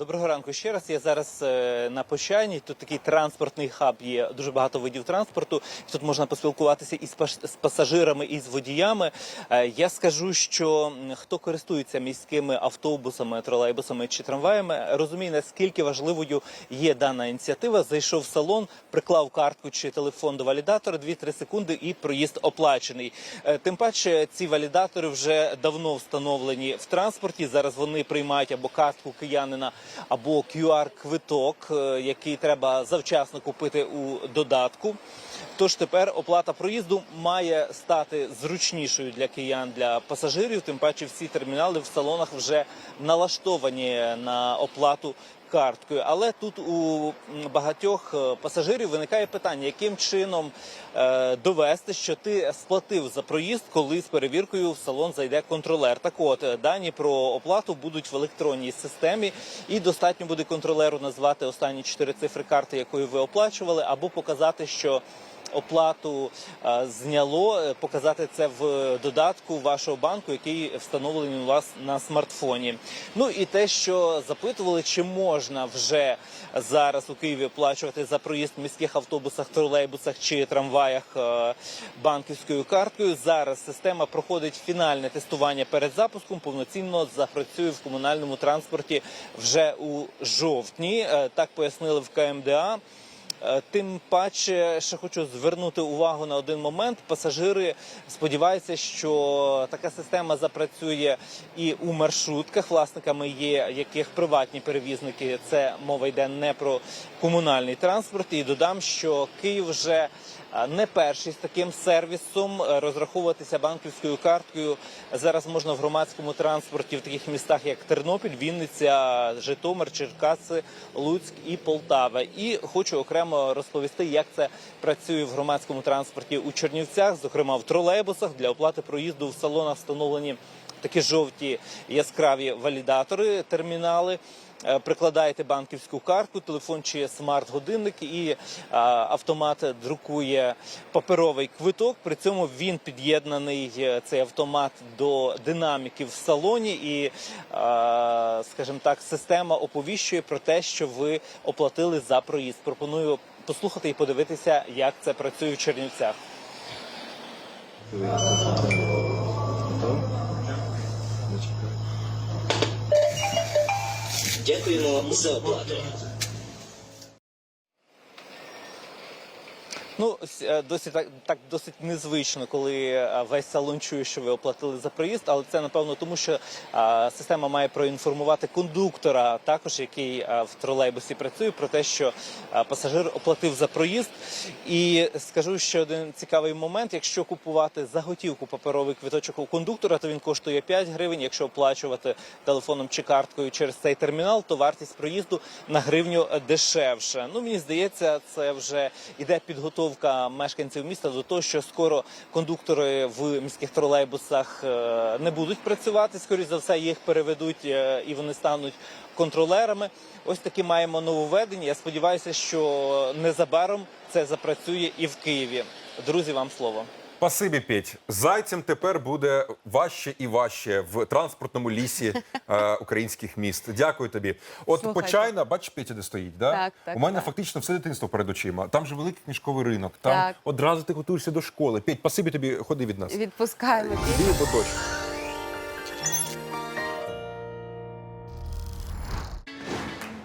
Доброго ранку ще раз. Я зараз е, на Пощані. Тут такий транспортний хаб є. Дуже багато видів транспорту. Тут можна поспілкуватися і з пасажирами, і з водіями. Е, Я скажу, що хто користується міськими автобусами, тролейбусами чи трамваями, розуміє наскільки важливою є дана ініціатива. Зайшов в салон, приклав картку чи телефон до валідатора, 2-3 секунди, і проїзд оплачений. Е, Тим паче, ці валідатори вже давно встановлені в транспорті. Зараз вони приймають або картку киянина, або QR-квиток, е, який треба завчасно купити у додатку. Тож тепер оплата проїзду має стати зручнішою для киян, для пасажирів. Тим паче всі термінали в салонах вже налаштовані на оплату карткою. Але тут у багатьох е, пасажирів виникає питання, яким чином е, довести, що ти сплатив за проїзд, коли з перевіркою в салон зайде контролер. Так от е, дані про оплату будуть в електронній системі, і достатньо буде контролеру назвати останні чотири цифри карти, якою ви оплачували, або показати, що оплату е, зняло, е, показати це в додатку вашого банку, який встановлений у вас на смартфоні. Ну і те, що запитували, чи можна вже зараз у Києві оплачувати за проїзд в міських автобусах, тролейбусах чи трамваях е, банківською карткою. Зараз система проходить фінальне тестування перед запуском. Повноцінно запрацює в комунальному транспорті вже у жовтні. Так пояснили в КМДА. Е, Тим паче, ще хочу звернути увагу на один момент. Пасажири сподіваються, що така система запрацює і у маршрутках, власниками є яких приватні перевізники. Це мова йде не про комунальний транспорт. І додам, що Київ вже е, не перший з таким сервісом Е, розраховуватися банківською карткою. Зараз можна в громадському транспорті в таких містах, як Тернопіль, Вінниця, Житомир, Черкаси, Луцьк і Полтава. І хочу окремо розповісти, як це працює в громадському транспорті у Чернівцях, зокрема в тролейбусах. Для оплати проїзду в салонах встановлені такі жовті яскраві валідатори, термінали. Е, Прикладаєте банківську картку, телефон чи смарт-годинник, і а, автомат друкує паперовий квиток. При цьому він під'єднаний е, цей автомат до динаміків в салоні, і, скажімо так, система оповіщує про те, що ви оплатили за проїзд. Пропоную послухати і подивитися, як це працює в Чернівцях. Дякуємо за оплату. Ну, е, досить так, так досить незвично, коли е, весь салон чує, що ви оплатили за проїзд, але це напевно тому, що е, система має проінформувати кондуктора, також який е, в тролейбусі працює, про те, що е, пасажир оплатив за проїзд. І скажу ще один цікавий момент: якщо купувати за готівку паперовий квиточок у кондуктора, то він коштує 5 гривень. Якщо оплачувати телефоном чи карткою через цей термінал, то вартість проїзду на гривню дешевше. Ну мені здається, це вже іде підготовка мешканців міста до того, що скоро кондуктори в міських тролейбусах е, не будуть працювати. Скоріше за все, їх переведуть е, і вони стануть контролерами. Ось такі маємо нововведення. Я сподіваюся, що незабаром це запрацює і в Києві. Друзі, вам слово. Спасибі, Петь. Зайцем тепер буде важче і важче в транспортному лісі е, українських міст. Дякую тобі. От Слухайте. почайна, бачиш, Петя, де стоїть. Да? Так, так, У мене так. фактично все дитинство перед очима. Там же великий книжковий ринок. Там Так. одразу ти готуєшся до школи. Петь, спасибі тобі, ходи від нас. Відпускаємо. Дію бо